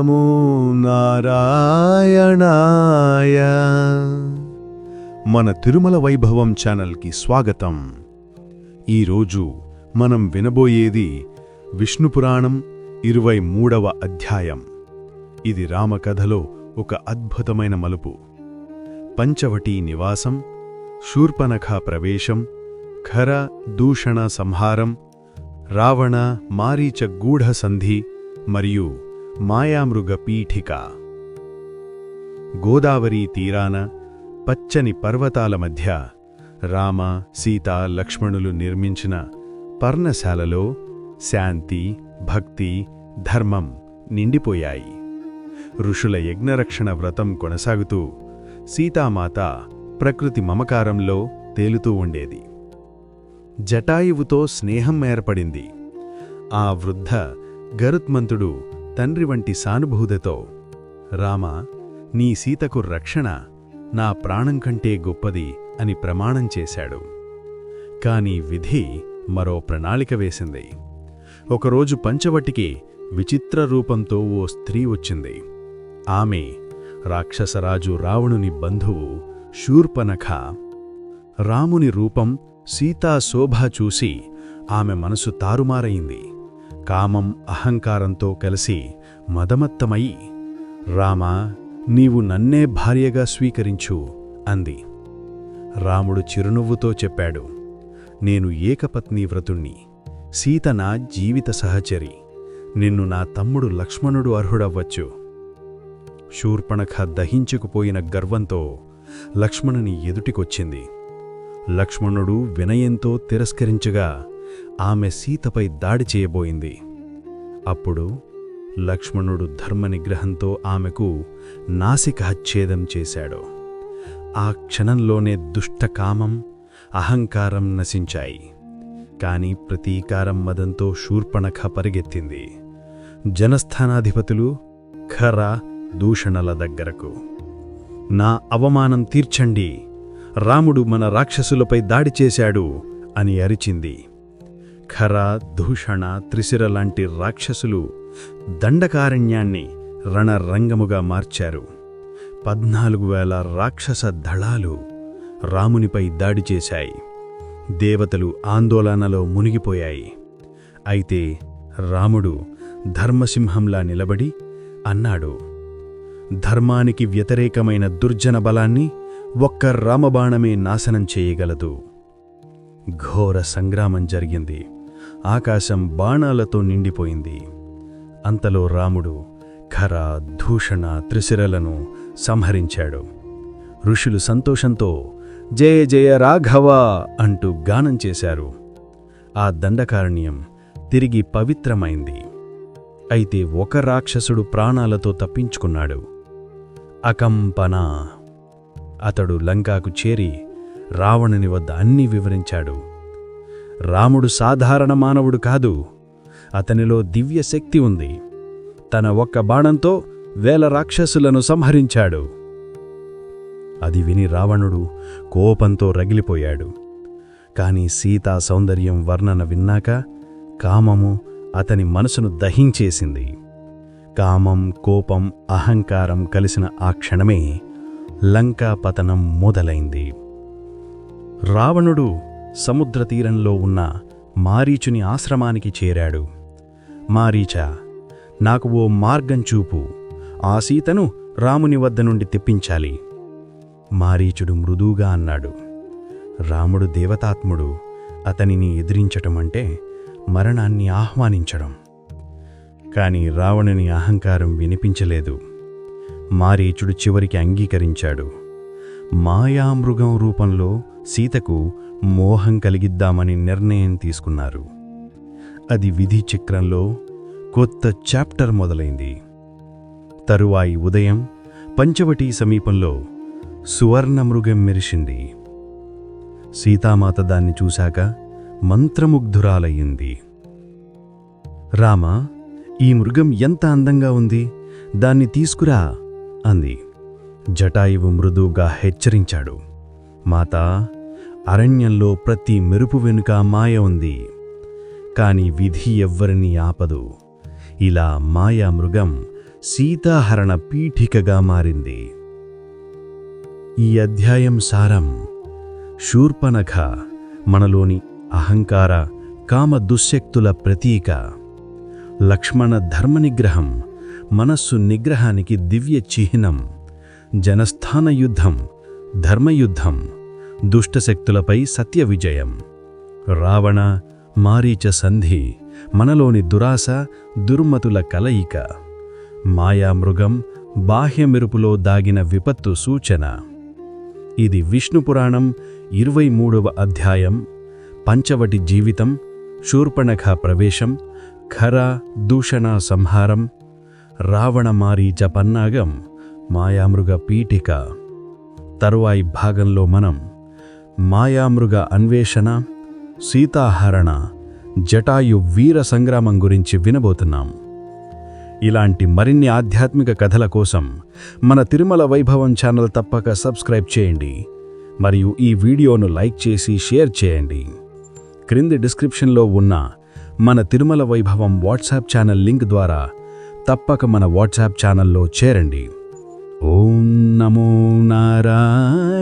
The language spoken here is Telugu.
నమో నారాయణాయ. మన తిరుమల వైభవం ఛానల్కి స్వాగతం. ఈరోజు మనం వినబోయేది విష్ణుపురాణం ఇరవై మూడవ అధ్యాయం. ఇది రామకథలో ఒక అద్భుతమైన మలుపు. పంచవటీ నివాసం శూర్పనఖ ప్రవేశం ఖర దూషణ సంహారం రావణ మారీచ గూఢ సంధి మరియు మాయామృగ పీఠిక. గోదావరి తీరాన పచ్చని పర్వతాల మధ్య రామ సీత లక్ష్మణులు నిర్మించిన పర్ణశాలలో శాంతి భక్తి ధర్మం నిండిపోయాయి. ఋషుల యజ్ఞరక్షణ వ్రతం కొనసాగుతూ సీతామాత ప్రకృతి మమకారంలో తేలుతూ ఉండేది. జటాయువుతో స్నేహం ఏర్పడింది. ఆ వృద్ధ గరుత్మంతుడు తండ్రి వంటి సానుభూతితో రామ నీ సీతకు రక్షణ నా ప్రాణం కంటే గొప్పది అని ప్రమాణం చేశాడు. కాని విధి మరో ప్రణాళిక వేసింది. ఒకరోజు పంచవటికి విచిత్ర రూపంతో ఓ స్త్రీ వచ్చింది. ఆమె రాక్షసరాజు రావణుని బంధువు శూర్పనఖ. రాముని రూపం సీతా శోభ చూసి ఆమె మనసు తారుమారయింది కామం అహంకారంతో కలిసి మదమత్తమయి రామ నీవు నన్నే భార్యగా స్వీకరించు అంది. రాముడు చిరునవ్వుతో చెప్పాడు నేను ఏకపత్ని వ్రతుణ్ణి. సీత నా జీవిత సహచరి. నిన్ను నా తమ్ముడు లక్ష్మణుడు అర్హుడవ్వచ్చు. శూర్పణఖ దహించుకుపోయిన గర్వంతో లక్ష్మణుని ఎదుటికొచ్చింది. లక్ష్మణుడు వినయంతో తిరస్కరించగా ఆమె సీతపై దాడి చేయబోయింది. అప్పుడు లక్ష్మణుడు ధర్మనిగ్రహంతో ఆమెకు నాసిక హచ్ఛేదం చేశాడు. ఆ క్షణంలోనే దుష్టకామం అహంకారం నశించాయి. కాని ప్రతీకారం మదంతో శూర్పణఖ పరిగెత్తింది. జనస్థానాధిపతులు ఖర దూషణల దగ్గరకు నా అవమానం తీర్చండి రాముడు మన రాక్షసులపై దాడి చేశాడు అని అరిచింది. ఖర దూషణ త్రిశిర లాంటి రాక్షసులు దండకారణ్యాన్ని రణరంగముగా మార్చారు. పద్నాలుగు వేల రాక్షస దళాలు రామునిపై దాడి చేశాయి. దేవతలు ఆందోళనలో మునిగిపోయాయి. అయితే రాముడు ధర్మసింహంలా నిలబడి అన్నాడు ధర్మానికి వ్యతిరేకమైన దుర్జన బలాన్ని ఒక్క రామబాణమే నాశనం చేయగలదు. ఘోర సంగ్రామం జరిగింది. ఆకాశం బాణాలతో నిండిపోయింది. అంతలో రాముడు ఖర దూషణ త్రిశిరలను సంహరించాడు. ఋషులు సంతోషంతో జయ జయ రాఘవ అంటూ గానం చేశారు. ఆ దండకారణ్యం తిరిగి పవిత్రమైంది. అయితే ఒక రాక్షసుడు ప్రాణాలతో తప్పించుకున్నాడు. అకంపన! అతడు లంకాకు చేరి రావణుని వద్ద అన్నీ వివరించాడు. రాముడు సాధారణ మానవుడు కాదు. అతనిలో దివ్య శక్తి ఉంది. తన ఒక్క బాణంతో వేల రాక్షసులను సంహరించాడు. అది విని రావణుడు కోపంతో రగిలిపోయాడు. కాని సీతా సౌందర్యం వర్ణన విన్నాక కామము అతని మనసును దహించేసింది. కామం కోపం అహంకారం కలిసిన ఆ క్షణమే లంకా పతనం మొదలైంది. రావణుడు సముద్రతీరంలో ఉన్న మారీచుని ఆశ్రమానికి చేరాడు. మారీచ నాకు ఓ మార్గం చూపు. ఆ సీతను రాముని వద్ద నుండి తెప్పించాలి. మారీచుడు మృదువుగా అన్నాడు. రాముడు దేవతాత్ముడు అతనిని ఎదిరించటం అంటే మరణాన్ని ఆహ్వానించడం. కాని రావణుని అహంకారం వినిపించలేదు. మారీచుడు చివరికి అంగీకరించాడు. మాయామృగం రూపంలో సీతకు మోహం కలిగిద్దామని నిర్ణయం తీసుకున్నారు. అది విధి చక్రంలో కొత్త చాప్టర్ మొదలైంది. తరువాయి ఉదయం పంచవటీ సమీపంలో సువర్ణమృగం మెరిసింది. సీతామాత దాన్ని చూశాక మంత్రముగ్ధురాలయ్యింది. రామా ఈ మృగం ఎంత అందంగా ఉంది దాన్ని తీసుకురా అంది. జటాయువు మృదువుగా హెచ్చరించాడు. మాతా అరణ్యంలో ప్రతి మెరుపు వెనుక మాయ ఉంది. కాని విధి ఎవ్వరినీ ఆపదు. ఇలా మాయా మృగం సీతాహరణ పీఠికగా మారింది. ఈ అధ్యాయం సారం. శూర్పనఖ మనలోని అహంకార కామ దుశ్శక్తుల ప్రతీక. లక్ష్మణ ధర్మనిగ్రహం మనస్సు నిగ్రహానికి దివ్య చిహ్నం. జనస్థాన యుద్ధం ధర్మయుద్ధం. దుష్టశక్తులపై సత్య విజయం. రావణ మారీచ సంధి మనలోని దురాశ దుర్మతుల కలయిక. మాయామృగం బాహ్యమెరుపులో దాగిన విపత్తు సూచన. ఇది విష్ణుపురాణం ఇరవై మూడవ అధ్యాయం పంచవటి జీవితం శూర్పణఖ ప్రవేశం ఖర దూషణ సంహారం రావణమారీచ పన్నాగం మాయామృగ పీఠిక. తరువాయి భాగంలో మనం మాయామృగ అన్వేషణ సీతాహరణ జటాయు వీర సంగ్రామం గురించి వినబోతున్నాం. ఇలాంటి మరిన్ని ఆధ్యాత్మిక కథల కోసం మన తిరుమల వైభవం ఛానల్ తప్పక సబ్స్క్రైబ్ చేయండి. మరియు ఈ వీడియోను లైక్ చేసి షేర్ చేయండి. క్రింది డిస్క్రిప్షన్లో ఉన్న మన తిరుమల వైభవం వాట్సాప్ ఛానల్ లింక్ ద్వారా తప్పక మన వాట్సాప్ ఛానల్లో చేరండి. ॐ नमो नारायणाय